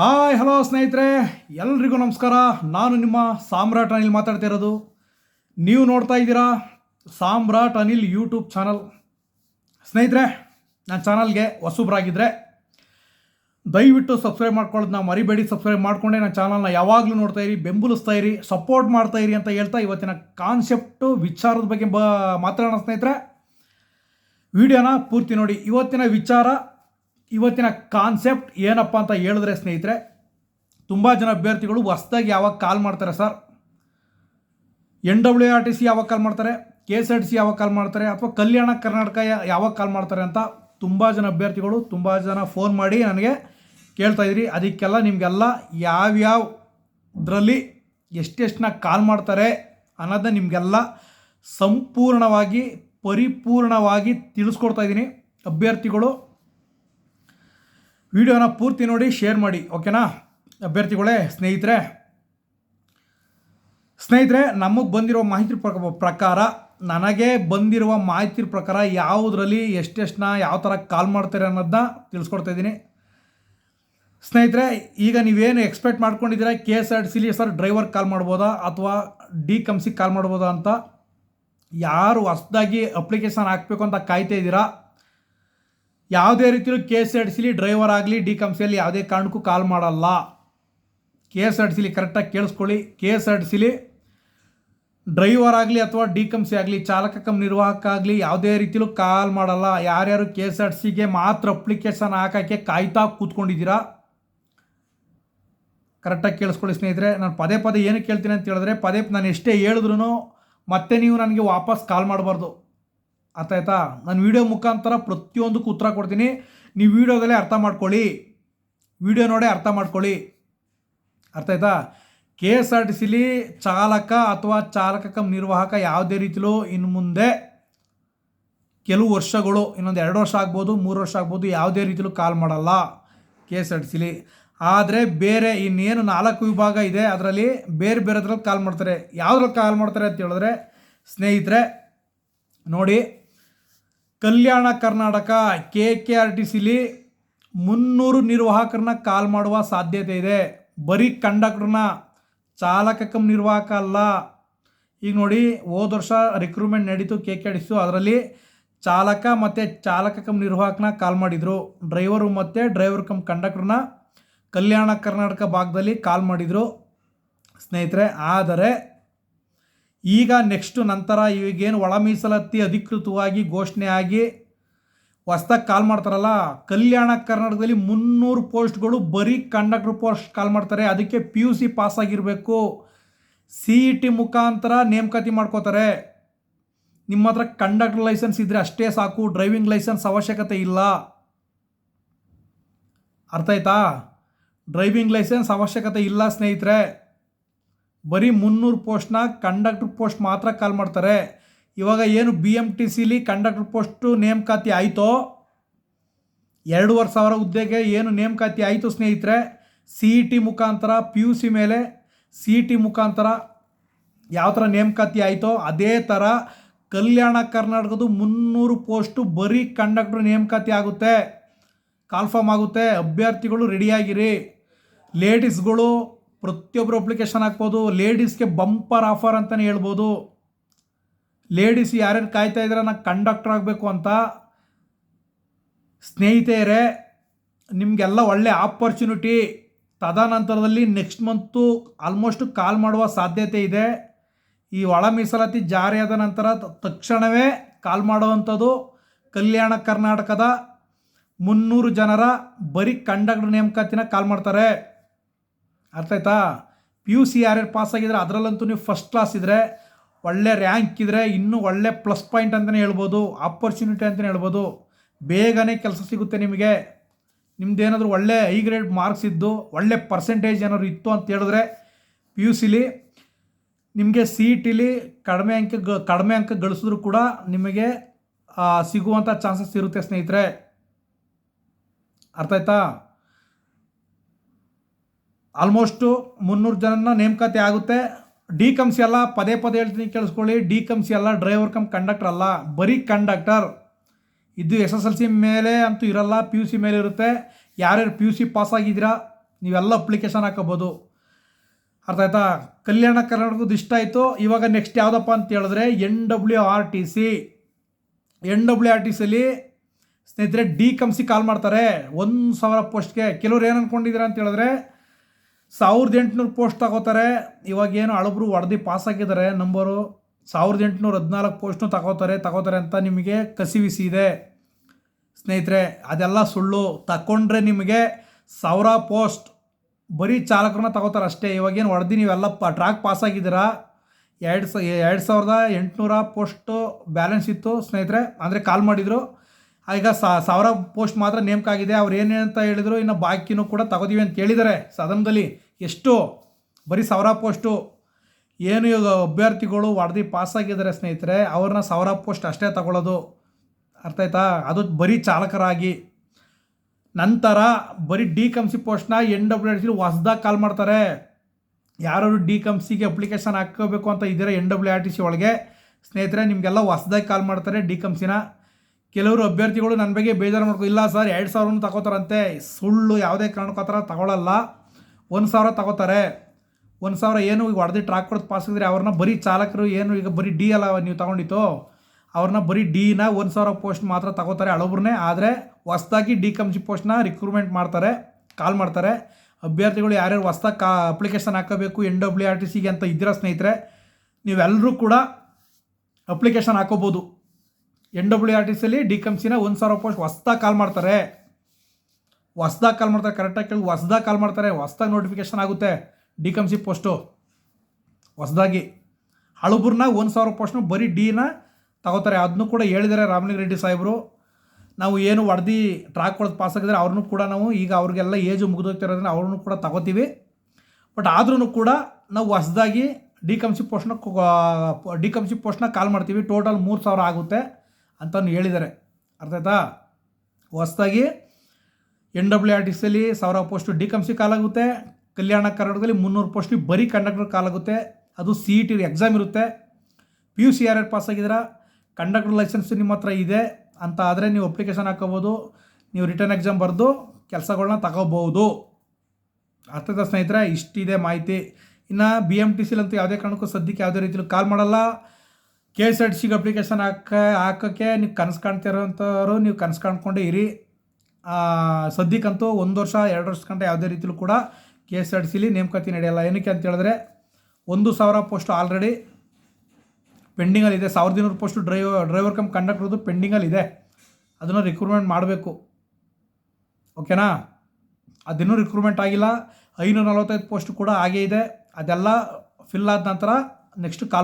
Hi, hello ಸ್ನೇಹಿತರೆ. ಎಲ್ರಿಗೂ ನಮಸ್ಕಾರ. ನಾನು ನಿಮ್ಮ ಸಾಮ್ರಾಟ್ ಅನಿಲ್ ಮಾತಾಡ್ತಾ ಇರೋದು. ನೀವು ನೋಡ್ತಾ ಇದ್ದೀರಾ ಸಾಮ್ರಾಟ್ ಅನಿಲ್ ಯೂಟ್ಯೂಬ್ ಚಾನಲ್. ಸ್ನೇಹಿತರೆ, ನನ್ನ ಚಾನಲ್ಗೆ ಹೊಸಬ್ರಾಗಿದ್ದರೆ ದಯವಿಟ್ಟು ಸಬ್ಸ್ಕ್ರೈಬ್ ಮಾಡ್ಕೊಳ್ಳೋದನ್ನ ಮರಿಬೇಡಿ. ಸಬ್ಸ್ಕ್ರೈಬ್ ಮಾಡಿಕೊಂಡೆ ನನ್ನ ಚಾನಲ್ನ ಯಾವಾಗಲೂ ನೋಡ್ತಾ ಇರಿ, ಬೆಂಬಲಿಸ್ತಾ ಇರಿ ಸಪೋರ್ಟ್ ಮಾಡ್ತಾ ಇರಿ ಅಂತ ಹೇಳ್ತಾ ಇವತ್ತಿನ ಕಾನ್ಸೆಪ್ಟು ವಿಚಾರದ ಬಗ್ಗೆ ಬ, ಮಾತಾಡೋಣ ಸ್ನೇಹಿತರೆ. ವಿಡಿಯೋನ ಪೂರ್ತಿ ನೋಡಿ. ಇವತ್ತಿನ ವಿಚಾರ ಇವತ್ತಿನ ಕಾನ್ಸೆಪ್ಟ್ ಏನಪ್ಪ ಅಂತ ಹೇಳಿದ್ರೆ ಸ್ನೇಹಿತರೆ, ತುಂಬ ಜನ ಅಭ್ಯರ್ಥಿಗಳು ಹೊಸ್ದಾಗಿ ಯಾವಾಗ ಕಾಲ್ ಮಾಡ್ತಾರೆ sir N W R T C ಯಾವಾಗ ಕಾಲ್ ಮಾಡ್ತಾರೆ? K S R T C ಯಾವಾಗ ಕಾಲ್ ಮಾಡ್ತಾರೆ? ಅಥವಾ ಕಲ್ಯಾಣ ಕರ್ನಾಟಕ ಯಾವಾಗ ಕಾಲ್ ಮಾಡ್ತಾರೆ ಅಂತ ತುಂಬ ಜನ ಅಭ್ಯರ್ಥಿಗಳು ತುಂಬ ಜನ ಫೋನ್ ಮಾಡಿ ನನಗೆ ಕೇಳ್ತಾ ಇದ್ರಿ. ಅದಕ್ಕೆಲ್ಲ ನಿಮಗೆಲ್ಲ ಯಾವ್ಯಾವ್ದ್ರಲ್ಲಿ ಎಷ್ಟೆಷ್ಟನ್ನ ಕಾಲ್ ಮಾಡ್ತಾರೆ ಅನ್ನೋದನ್ನ ನಿಮಗೆಲ್ಲ ಸಂಪೂರ್ಣವಾಗಿ, ಪರಿಪೂರ್ಣವಾಗಿ ತಿಳಿಸ್ಕೊಡ್ತಾ ಇದ್ದೀನಿ. ಅಭ್ಯರ್ಥಿಗಳು ವಿಡಿಯೋನ ಪೂರ್ತಿ ನೋಡಿ ಶೇರ್ ಮಾಡಿ ಓಕೆನಾ ಅಭ್ಯರ್ಥಿಗಳೇ, ಸ್ನೇಹಿತರೆ. ಸ್ನೇಹಿತರೆ, ನಮಗೆ ಬಂದಿರೋ ಮಾಹಿತಿ ಪ್ರಕ- ಪ್ರಕಾರ, ನನಗೆ ಬಂದಿರುವ ಮಾಹಿತಿ ಪ್ರಕಾರ ಯಾವುದರಲ್ಲಿ ಎಷ್ಟೆಷ್ಟನ್ನ ಯಾವ ಥರ ಕಾಲ್ ಮಾಡ್ತಾರೆ ಅನ್ನೋದನ್ನ ತಿಳಿಸ್ಕೊಡ್ತಾ ಇದ್ದೀನಿ. ಸ್ನೇಹಿತರೆ, ಈಗ ನೀವೇನು ಎಕ್ಸ್ಪೆಕ್ಟ್ ಮಾಡ್ಕೊಂಡಿದ್ದೀರಾ? ಕೆ ಎಸ್ ಆರ್ ಸಿಲಿ ಸರ್ ಡ್ರೈವರ್ ಕಾಲ್ ಮಾಡ್ಬೋದಾ? ಅಥವಾ ಡಿ ಕಂಸಿಗೆ ಕಾಲ್ ಮಾಡ್ಬೋದಾ ಅಂತ? ಯಾರು ಹೊಸ್ದಾಗಿ ಅಪ್ಲಿಕೇಶನ್ ಹಾಕಬೇಕು ಅಂತ ಕಾಯ್ತಾ ಇದ್ದೀರಾ? ಯಾವುದೇ ರೀತಿಯಲ್ಲೂ ಕೆ ಎಸ್ ಡ್ರೈವರ್ ಆಗಲಿ, ಡಿ ಕಂಪ್ಸಿಯಲ್ಲಿ ಯಾವುದೇ ಕಾರಣಕ್ಕೂ ಕಾಲ್ ಮಾಡಲ್ಲ. ಕೆ ಎಸ್ ಕರೆಕ್ಟಾಗಿ ಕೇಳಿಸ್ಕೊಳ್ಳಿ. ಕೆ ಎಸ್ ಡ್ರೈವರ್ ಆಗಲಿ ಅಥವಾ ಡಿ ಕಂಪ್ಸಿ ಆಗಲಿ, ಚಾಲಕ ಕಮ್ ನಿರ್ವಾಹಕ ಆಗಲಿ, ಯಾವುದೇ ರೀತಿಯಲ್ಲೂ ಕಾಲ್ ಮಾಡಲ್ಲ. ಯಾರ್ಯಾರು ಕೆ ಎಸ್ ಆರ್ ಮಾತ್ರ ಅಪ್ಲಿಕೇಶನ್ ಹಾಕೋಕ್ಕೆ ಕಾಯ್ತಾ ಕೂತ್ಕೊಂಡಿದ್ದೀರಾ? ಕರೆಕ್ಟಾಗಿ ಕೇಳಿಸ್ಕೊಳ್ಳಿ ಸ್ನೇಹಿತರೆ. ನಾನು ಪದೇ ಪದೇ ಏನು ಕೇಳ್ತೀನಿ ಅಂತ ಹೇಳಿದ್ರೆ, ಪದೇ ನಾನು ಎಷ್ಟೇ ಹೇಳಿದ್ರು ಮತ್ತೆ ನೀವು ನನಗೆ ವಾಪಸ್ ಕಾಲ್ ಮಾಡಬಾರ್ದು. ಅರ್ಥ ಆಯ್ತಾ? ನಾನು ವಿಡಿಯೋ ಮುಖಾಂತರ ಪ್ರತಿಯೊಂದಕ್ಕೂ ಉತ್ತರ ಕೊಡ್ತೀನಿ. ನೀವು ವಿಡಿಯೋದಲ್ಲೇ ಅರ್ಥ ಮಾಡ್ಕೊಳ್ಳಿ. ವಿಡಿಯೋ ನೋಡೇ ಅರ್ಥ ಮಾಡ್ಕೊಳ್ಳಿ. ಅರ್ಥ ಆಯ್ತಾ? ಕೆ ಎಸ್ ಆರ್ ಟಿ ಸಿಲಿ ಚಾಲಕ ಅಥವಾ ಚಾಲಕ ಕಮ್ ನಿರ್ವಾಹಕ ಯಾವುದೇ ರೀತಿಲೂ ಇನ್ನು ಮುಂದೆ ಕೆಲವು ವರ್ಷಗಳು, ಇನ್ನೊಂದು ಎರಡು ವರ್ಷ ಆಗ್ಬೋದು, ಮೂರು ವರ್ಷ ಆಗ್ಬೋದು, ಯಾವುದೇ ರೀತಿಲೂ ಕಾಲ್ ಮಾಡಲ್ಲ ಕೆ ಎಸ್ ಆರ್ ಟಿ ಸಿಲಿ. ಆದರೆ ಬೇರೆ ಇನ್ನೇನು ನಾಲ್ಕು ವಿಭಾಗ ಇದೆ, ಅದರಲ್ಲಿ ಬೇರೆ ಬೇರೆದ್ರಲ್ಲಿ ಕಾಲ್ ಮಾಡ್ತಾರೆ. ಯಾವುದ್ರಲ್ಲಿ ಕಾಲ್ ಮಾಡ್ತಾರೆ ಅಂತ ಹೇಳಿದ್ರೆ ಸ್ನೇಹಿತರೆ, ನೋಡಿ Kalyana Karnataka K K R T ಸಿಲಿ ಮುನ್ನೂರು ನಿರ್ವಾಹಕರನ್ನ ಕಾಲ್ ಮಾಡುವ ಸಾಧ್ಯತೆ ಇದೆ. ಬರೀ ಕಂಡಕ್ಟ್ರನ್ನ ಚಾಲಕ ಕಮ್ ನಿರ್ವಾಹಕ ಅಲ್ಲ. ಈಗ ನೋಡಿ, ಹೋದ ವರ್ಷ ರಿಕ್ರೂಟ್ಮೆಂಟ್ ನಡೀತು K K R T C ಅದರಲ್ಲಿ ಚಾಲಕ ಮತ್ತು ಚಾಲಕ ಕಮ್ ನಿರ್ವಾಹಕನ ಕಾಲ್ ಮಾಡಿದರು. ಡ್ರೈವರು ಮತ್ತು ಡ್ರೈವರ್ ಕಮ್ ಕಂಡಕ್ಟ್ರನ್ನ ಕಲ್ಯಾಣ ಕರ್ನಾಟಕ ಭಾಗದಲ್ಲಿ ಕಾಲ್ ಮಾಡಿದರು ಸ್ನೇಹಿತರೆ. ಆದರೆ ಈಗ ನೆಕ್ಸ್ಟ್ ನಂತರ ಈಗೇನು ಒಳ ಮೀಸಲಾತಿ ಅಧಿಕೃತವಾಗಿ ಘೋಷಣೆ ಆಗಿ ಹೊಸ್ದಾಗಿ ಕಾಲ್ ಮಾಡ್ತಾರಲ್ಲ, ಕಲ್ಯಾಣ ಕರ್ನಾಟಕದಲ್ಲಿ ಮುನ್ನೂರು ಪೋಸ್ಟ್ಗಳು ಬರೀ ಕಂಡಕ್ಟರ್ ಪೋಸ್ಟ್ ಕಾಲ್ ಮಾಡ್ತಾರೆ, ಅದಕ್ಕೆ ಪಿ ಯು ಸಿ ಪಾಸ್ ಆಗಿರಬೇಕು. ಸಿ ಇ ಟಿ ಮುಖಾಂತರ ನೇಮಕಾತಿ ಮಾಡ್ಕೋತಾರೆ. ನಿಮ್ಮ ಹತ್ರ ಕಂಡಕ್ಟರ್ ಲೈಸೆನ್ಸ್ ಇದ್ದರೆ ಅಷ್ಟೇ ಸಾಕು ಡ್ರೈವಿಂಗ್ ಲೈಸೆನ್ಸ್ ಅವಶ್ಯಕತೆ ಇಲ್ಲ. ಅರ್ಥ ಆಯ್ತಾ? ಡ್ರೈವಿಂಗ್ ಲೈಸೆನ್ಸ್ ಅವಶ್ಯಕತೆ ಇಲ್ಲ ಸ್ನೇಹಿತರೆ. ಬರೀ ಮುನ್ನೂರು ಪೋಸ್ಟ್ನಾಗ ಕಂಡಕ್ಟ್ರ್ ಪೋಸ್ಟ್ ಮಾತ್ರ ಕಾಲ್ ಮಾಡ್ತಾರೆ. ಇವಾಗ ಏನು ಬಿ ಎಂ ಟಿ ಸಿಲಿ ಕಂಡಕ್ಟ್ರ್ ಪೋಸ್ಟು ನೇಮಕಾತಿ ಆಯಿತೋ? ಎರಡೂವರೆ ಸಾವಿರ ಹುದ್ದೆಗೆ ಏನು ನೇಮಕಾತಿ ಆಯಿತು ಸ್ನೇಹಿತರೆ? ಸಿ ಇ ಟಿ ಮುಖಾಂತರ ಪಿ ಯು ಸಿ ಮೇಲೆ ಸಿ ಇ ಟಿ ಮುಖಾಂತರ ಯಾವ ಥರ ನೇಮಕಾತಿ ಆಯಿತೋ ಅದೇ ಥರ ಕಲ್ಯಾಣ ಕರ್ನಾಟಕದ ಮುನ್ನೂರು ಪೋಸ್ಟು ಬರೀ ಕಂಡಕ್ಟ್ರ್ ನೇಮಕಾತಿ ಆಗುತ್ತೆ. ಕಾಲ್ಫಾರ್ಮ್ ಆಗುತ್ತೆ. ಅಭ್ಯರ್ಥಿಗಳು ರೆಡಿಯಾಗಿರಿ ಲೇಡೀಸ್ಗಳು ಪ್ರತಿಯೊಬ್ಬರು ಅಪ್ಲಿಕೇಶನ್ ಹಾಕ್ಬೋದು ಲೇಡೀಸ್ಗೆ ಬಂಪರ್ ಆಫರ್ ಅಂತಲೇ ಹೇಳ್ಬೋದು. ಲೇಡೀಸ್ ಯಾರ್ಯಾರು ಕಾಯ್ತಾ ಇದ್ರೆ ನಾನು ಕಂಡಕ್ಟರ್ ಆಗಬೇಕು ಅಂತ. ಸ್ನೇಹಿತೆಯರೇ, ನಿಮಗೆಲ್ಲ ಒಳ್ಳೆ ಆಪರ್ಚುನಿಟಿ ತದನಂತರದಲ್ಲಿ ನೆಕ್ಸ್ಟ್ ಮಂತು ಆಲ್ಮೋಸ್ಟ್ ಕಾಲ್ ಮಾಡುವ ಸಾಧ್ಯತೆ ಇದೆ. ಈ ಒಳ ಮೀಸಲಾತಿ ಜಾರಿಯಾದ ನಂತರ ತಕ್ಷಣವೇ ಕಾಲ್ ಮಾಡುವಂಥದ್ದು ಕಲ್ಯಾಣ ಕರ್ನಾಟಕದ ಮುನ್ನೂರು ಜನರ ಬರೀ ಕಂಡಕ್ಟರ್ ನೇಮಕಾತಿನ ಕಾಲ್ ಮಾಡ್ತಾರೆ. ಅರ್ಥ ಆಯ್ತಾ? ಪಿ ಯು ಸಿ ಯಾರ್ಯಾರು ಪಾಸ್ ಆಗಿದ್ರೆ ಅದರಲ್ಲಂತೂ ನೀವು ಫಸ್ಟ್ ಕ್ಲಾಸ್ ಇದ್ದರೆ ಒಳ್ಳೆ ರ್ಯಾಂಕ್ ಇದ್ದರೆ ಇನ್ನೂ ಒಳ್ಳೆ ಪ್ಲಸ್ ಪಾಯಿಂಟ್ ಅಂತಲೇ ಹೇಳ್ಬೋದು ಆಪರ್ಚುನಿಟಿ ಅಂತಲೇ ಹೇಳ್ಬೋದು. ಬೇಗನೆ ಕೆಲಸ ಸಿಗುತ್ತೆ ನಿಮಗೆ. ನಿಮ್ಮದೇನಾದರೂ ಒಳ್ಳೆ ಐ ಗ್ರೇಡ್ ಮಾರ್ಕ್ಸ್ ಇದ್ದು, ಒಳ್ಳೆ ಪರ್ಸೆಂಟೇಜ್ ಏನಾದ್ರು ಇತ್ತು ಅಂತ ಹೇಳಿದ್ರೆ ಪಿ ಯು ಸಿಲಿ ನಿಮಗೆ ಸಿ ಇ ಕಡಿಮೆ ಅಂಕ ಕಡಿಮೆ ಅಂಕ ಗಳಿಸಿದ್ರು ಕೂಡ ನಿಮಗೆ ಸಿಗುವಂಥ ಚಾನ್ಸಸ್ ಇರುತ್ತೆ ಸ್ನೇಹಿತರೆ. ಅರ್ಥ ಆಯ್ತಾ? ಆಲ್ಮೋಸ್ಟು ಮುನ್ನೂರು ಜನನ ನೇಮಕಾತಿ ಆಗುತ್ತೆ. ಡಿ ಕಮ್ಸಿ ಅಲ್ಲ ಪದೇ ಪದೇ ಹೇಳ್ತೀನಿ ಕೇಳಿಸ್ಕೊಳ್ಳಿ. ಡಿ ಕಮ್ಸಿ ಅಲ್ಲ ಡ್ರೈವರ್ ಕಮ್ ಕಂಡಕ್ಟರ್ ಅಲ್ಲ, ಬರೀ ಕಂಡಕ್ಟರ್. ಇದು ಎಸ್ ಎಸ್ ಎಲ್ ಸಿ ಮೇಲೆ ಅಂತೂ ಇರಲ್ಲ, ಪಿ ಯು ಸಿ ಮೇಲೆ ಇರುತ್ತೆ. ಯಾರ್ಯಾರು ಪಿ ಯು ಸಿ ಪಾಸ್ ಆಗಿದ್ದೀರಾ, ನೀವೆಲ್ಲ ಅಪ್ಲಿಕೇಶನ್ ಹಾಕೋಬೋದು. ಅರ್ಥ ಆಯ್ತಾ? ಕಲ್ಯಾಣ ಕರ್ನಾಟಕದ ಇಷ್ಟ ಆಯಿತು. ಇವಾಗ ನೆಕ್ಸ್ಟ್ ಯಾವುದಪ್ಪ ಅಂತ ಹೇಳಿದ್ರೆ N W R T C. N W R T ಸಿಲಿ ಸ್ನೇಹಿತರೆ ಡಿ ಕಮ್ಸಿ ಕಾಲ್ ಮಾಡ್ತಾರೆ. ಒಂದು ಸಾವಿರ ಪೋಸ್ಟ್ಗೆ. ಕೆಲವ್ರು ಏನು ಅಂದ್ಕೊಂಡಿದ್ದೀರಾ ಅಂತ ಹೇಳಿದ್ರೆ ಸಾವಿರದ ಎಂಟುನೂರು ಪೋಸ್ಟ್ ತಗೋತಾರೆ. ಇವಾಗ ಏನು ಹಳಬ್ರು ಹೊಡೆದು ಪಾಸ್ ಆಗಿದ್ದಾರೆ, ನಂಬರು ಸಾವಿರದ ಎಂಟುನೂರ ಹದಿನಾಲ್ಕು ಪೋಸ್ಟ್ನು ತಗೋತಾರೆ ತಗೋತಾರೆ ಅಂತ ನಿಮಗೆ ಕಸಿವಿಸಿ ಇದೆ. ಸ್ನೇಹಿತರೆ, ಅದೆಲ್ಲ ಸುಳ್ಳು. ತಗೊಂಡ್ರೆ ನಿಮಗೆ ಸಾವಿರ ಪೋಸ್ಟ್ ಬರೀ ಚಾಲಕರನ್ನ ತಗೋತಾರೆ ಅಷ್ಟೇ. ಇವಾಗೇನು ಹೊಡೆದು ನೀವೆಲ್ಲ ಪ, ಟ್ರ್ಯಾಕ್ ಪಾಸ್ ಆಗಿದ್ದೀರಾ? ಎರಡು ಸ, ಎರಡು ಸಾವಿರದ ಎಂಟುನೂರ ಪೋಸ್ಟು ಬ್ಯಾಲೆನ್ಸ್ ಇತ್ತು ಸ್ನೇಹಿತರೆ. ಅಂದರೆ ಕಾಲ್ ಮಾಡಿದರು. ಈಗ ಸಾವಿರ ಪೋಸ್ಟ್ ಮಾತ್ರ ನೇಮಕ ಆಗಿದೆ ಅವ್ರು ಅಂತ ಹೇಳಿದ್ರು ಇನ್ನು ಬಾಕಿನೂ ಕೂಡ ತಗೋತೀವಿ ಅಂತ ಹೇಳಿದ್ದಾರೆ ಸದನದಲ್ಲಿ. ಎಷ್ಟು, ಬರೀ ಸಾವಿರ ಪೋಸ್ಟು. ಏನು ಈಗ ಅಭ್ಯರ್ಥಿಗಳು ಪಾಸ್ ಆಗಿದ್ದಾರೆ ಸ್ನೇಹಿತರೆ, ಅವ್ರನ್ನ ಸಾವಿರ ಪೋಸ್ಟ್ ಅಷ್ಟೇ ತಗೊಳ್ಳೋದು. ಅರ್ಥ ಆಯ್ತಾ? ಅದು ಬರೀ ಚಾಲಕರಾಗಿ. ನಂತರ ಬರೀ ಡಿ ಕಮ್ಸಿ ಪೋಸ್ಟ್ನ ಎನ್ ಡಬ್ಲ್ಯೂ ಆರ್ ಸಿ ಹೊಸ್ದಾಗಿ ಕಾಲ್ ಮಾಡ್ತಾರೆ. ಯಾರು ಡಿ ಕಮ್ಸಿಗೆ ಅಪ್ಲಿಕೇಶನ್ ಹಾಕೋಬೇಕು ಅಂತ ಇದ್ದೀರಾ N W R T C ಒಳಗೆ? ಸ್ನೇಹಿತರೆ, ನಿಮಗೆಲ್ಲ ಹೊಸ್ದಾಗಿ ಕಾಲ್ ಮಾಡ್ತಾರೆ ಡಿ ಕಮ್ಸಿನ ಕೆಲವರು ಅಭ್ಯರ್ಥಿಗಳು ನನ್ನ ಬಗ್ಗೆ ಬೇಜಾರು ಮಾಡ್ಕೊ ಇಲ್ಲ ಸರ್ ಎರಡು ಸಾವಿರನೂ ತಗೋತಾರಂತೆ. ಸುಳ್ಳು ಯಾವುದೇ ಕಾರಣಕ್ಕೂ ಆ ಥರ ತಗೊಳ್ಳಲ್ಲ ಒಂದು ಸಾವಿರ ತಗೋತಾರೆ. ಒಂದು ಸಾವಿರ ಏನು ಈಗ ಹೊಡೆದು ಟ್ರಾಕ್ ಕೊಡೋದು ಪಾಸ್ ಆಗಿದ್ರೆ ಅವ್ರನ್ನ ಬರೀ ಚಾಲಕರು ಏನು ಈಗ ಬರೀ ಡಿ ಅಲ್ಲ ನೀವು ತಗೊಂಡಿತ್ತು ಅವ್ರನ್ನ ಬರೀ ಡಿನ ಒಂದು ಸಾವಿರ ಪೋಸ್ಟ್ ಮಾತ್ರ ತಗೋತಾರೆ ಹಳಬ್ರನ್ನೇ ಆದರೆ ಹೊಸ್ದಾಗಿ ಡಿ ಕಮ್ಸಿ ಪೋಸ್ಟ್ನ ರಿಕ್ರೂಟ್ಮೆಂಟ್ ಮಾಡ್ತಾರೆ ಕಾಲ್ ಮಾಡ್ತಾರೆ. ಅಭ್ಯರ್ಥಿಗಳು ಯಾರ್ಯಾರು ಹೊಸ್ದಾಗಿ ಕಾ ಅಪ್ಲಿಕೇಶನ್ ಹಾಕೋಬೇಕು ಎನ್ ಡಬ್ಲ್ಯೂ ಆರ್ ಟಿ ಸಿಗೆ ಅಂತ ಇದ್ದೀರಾ ಸ್ನೇಹಿತರೆ ನೀವೆಲ್ಲರೂ ಕೂಡ ಅಪ್ಲಿಕೇಶನ್ ಹಾಕೋಬೋದು. ಎನ್ ಡಬ್ಲ್ಯೂ ಆರ್ ಟಿ ಸಿಲಿ ಡಿ ಕಮ್ಸಿನ ಒಂದು ಸಾವಿರ ಪೋಸ್ಟ್ ಹೊಸ್ದಾಗಿ ಕಾಲ್ ಮಾಡ್ತಾರೆ. ಹೊಸ್ದಾಗಿ ಕಾಲ್ ಮಾಡ್ತಾರೆ ಕರೆಕ್ಟಾಗಿ ಕೇಳಿ ಹೊಸ್ದಾಗಿ ಕಾಲ್ ಮಾಡ್ತಾರೆ, ಹೊಸ್ದಾಗಿ ನೋಟಿಫಿಕೇಶನ್ ಆಗುತ್ತೆ ಡಿ ಕಮ್ಸಿ ಪೋಸ್ಟು ಹೊಸ್ದಾಗಿ. ಹಳಬರ್ನ ಒಂದು ಸಾವಿರ ಪೋಸ್ಟ್ನ ಬರೀ ಡಿನ ತಗೋತಾರೆ. ಅದನ್ನು ಕೂಡ ಹೇಳಿದ್ದಾರೆ ರಾಮಲಿಂಗ ರೆಡ್ಡಿ ಸಾಹೇಬರು. ನಾವು ಏನು ವರದಿ ಟ್ರಾಕ್ ಕೊಡೋದು ಪಾಸ್ ಆಗಿದ್ರೆ ಅವ್ರನ್ನೂ ಕೂಡ ನಾವು ಈಗ ಅವ್ರಿಗೆಲ್ಲ ಏಜು ಮುಗಿದೋಗ್ತಿರೋದ್ರಿಂದ ಅವ್ರನ್ನೂ ಕೂಡ ತಗೋತೀವಿ. ಬಟ್ ಆದ್ರೂ ಕೂಡ ನಾವು ಹೊಸ್ದಾಗಿ ಡಿ ಕಮ್ಸಿ ಪೋಸ್ಟ್ನ ಡಿ ಕಮ್ಸಿ ಪೋಸ್ಟ್ನ ಕಾಲ್ ಮಾಡ್ತೀವಿ. ಟೋಟಲ್ ಮೂರು ಸಾವಿರ ಆಗುತ್ತೆ. ಅಂತಲೂ ಹೇಳಿದ್ದಾರೆ ಅರ್ಥ ಆಯ್ತಾ? ಹೊಸದಾಗಿ ಎನ್ ಡಬ್ಲ್ಯೂ ಆರ್ ಟಿ ಸಿಯಲ್ಲಿ ಸಾವಿರ ಪೋಸ್ಟು ಡಿ ಕಮ್ಸಿ ಕಾಲಾಗುತ್ತೆ. ಕಲ್ಯಾಣ ಕರ್ನಾಟಕದಲ್ಲಿ ಮುನ್ನೂರು ಪೋಸ್ಟಿಗೆ ಬರೀ ಕಂಡಕ್ಟರ್ ಕಾಲಾಗುತ್ತೆ. ಅದು ಸಿ ಇ ಟಿ ಎಕ್ಸಾಮ್ ಇರುತ್ತೆ. ಪಿ ಯು ಸಿ ಯಾರ್ಯಾರು ಪಾಸ್ ಆಗಿದ್ದೀರಾ ಕಂಡಕ್ಟರ್ ಲೈಸೆನ್ಸ್ ನಿಮ್ಮ ಹತ್ರ ಇದೆ ಅಂತ ಆದರೆ ನೀವು ಅಪ್ಲಿಕೇಶನ್ ಹಾಕೋಬೋದು. ನೀವು ರಿಟರ್ನ್ ಎಕ್ಸಾಮ್ ಬರೆದು ಕೆಲಸಗಳನ್ನ ತಗೋಬೋದು. ಅರ್ಥದ ಸ್ನೇಹಿತರೆ? ಇಷ್ಟಿದೆ ಮಾಹಿತಿ. ಇನ್ನು ಬಿ ಎಂ ಟಿ ಸಿಲಂತೂ ಯಾವುದೇ ಕಾರಣಕ್ಕೂ ಸದ್ಯಕ್ಕೆ ಯಾವುದೇ ರೀತಿಯಲ್ಲಿ ಕಾಲ್ ಮಾಡಲ್ಲ. ಕೆ ಎಸ್ ಆರ್ ಟಿ ಸಿಗೆ ಅಪ್ಲಿಕೇಶನ್ ಹಾಕ, ಹಾಕೋಕ್ಕೆ ನೀವು ಕನಸು ಕಾಣ್ತಿರೋಂಥವ್ರು ನೀವು ಕನಸು ಕಾಣ್ಕೊಂಡೇ ಇರಿ. ಸದ್ಯಕ್ಕಂತೂ ಒಂದು ವರ್ಷ, ಎರಡು ವರ್ಷ ಕಂಡ ಯಾವುದೇ ರೀತಿಲೂ ಕೂಡ ಕೆ ಎಸ್ ಆರ್ ಟಿ ಸಿಲಿ ನೇಮಕಾತಿ ನಡೆಯಲ್ಲ. ಏನಕ್ಕೆ ಅಂತ ಹೇಳಿದ್ರೆ, ಒಂದು ಸಾವಿರ ಪೋಸ್ಟ್ ಆಲ್ರೆಡಿ ಪೆಂಡಿಂಗಲ್ಲಿದೆ. ಸಾವಿರದ ಇನ್ನೂರು ಪೋಸ್ಟು ಡ್ರೈವರ್ ಡ್ರೈವರ್ ಕಮ್ ಕಂಡಕ್ಟರ್ದು ಪೆಂಡಿಂಗಲ್ಲಿದೆ. ಅದನ್ನು ರಿಕ್ರೂಟ್ಮೆಂಟ್ ಮಾಡಬೇಕು. ಓಕೆನಾ? ಅದಿನ್ನೂ ರಿಕ್ರೂಟ್ಮೆಂಟ್ ಆಗಿಲ್ಲ. ಐನೂರ ನಲವತ್ತೈದು ಪೋಸ್ಟ್ ಕೂಡ ಹಾಗೇ ಇದೆ. ಅದೆಲ್ಲ ಫಿಲ್ ಆದ ನಂತರ ನೆಕ್ಸ್ಟ್ ಕಾಲ್